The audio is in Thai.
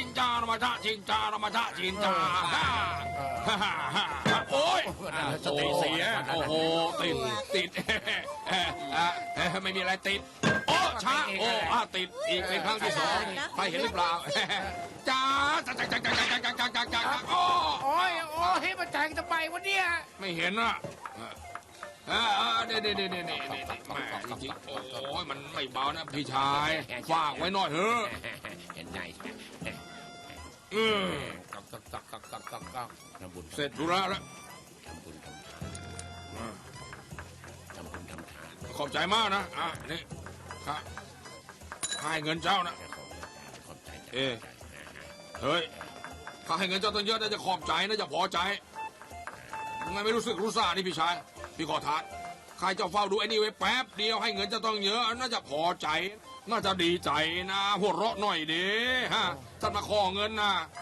จินจารามาชะจินจารามาชะจินจาฮ่าฮ่าฮ่าฮ่าโอ้ยสติเสียโอ้โหติดติดเอ่อเอ่อเอ่อไม่มีอะไรติด โอ้ช้าโอ้อะติดอีกเป็นครั้งที่สองใครเห็นหรือเปล่าจ้าจ้าจ้าจ้าจ้าจ้าจ้าจ้าจ้าจ้าโอ้โอ้ยโอ้ยมาแทงทำไมวะเนี่ยไม่เห็นอะเออเออเดี๋ยวเดี๋ยวเดี๋ยวเดี๋ยวเดี๋ยวเดี๋ยวแม่จริงๆโอ้ยมันไม่เบานะพี่ชายฝากไว้หน่อยเถอะเห็นไงเออกักกักกักกักกักกักกักทำบุญเสร็จธุระแล้วทำบุญทำทานทำบุญทำทานขอบใจมากนะอะนี่ครับให้เงินเจ้านะขอบใจเอ๊ะเฮ้ยข้าให้เงินเจ้าตั้งเยอะนะจะขอบใจนะจะพอใจทำไมไม่รู้สึกรู้สานี่พี่ชายพี่ขอทานใครเจ้าเฝ้าดูไอ้นี่ไว้แป๊บเดียวให้เงินเจ้าต้องเยอะ น่าจะพอใจ น่าจะดีใจนะหัวเราะหน่อยดีฮะ ท่านมาขอเงินนะ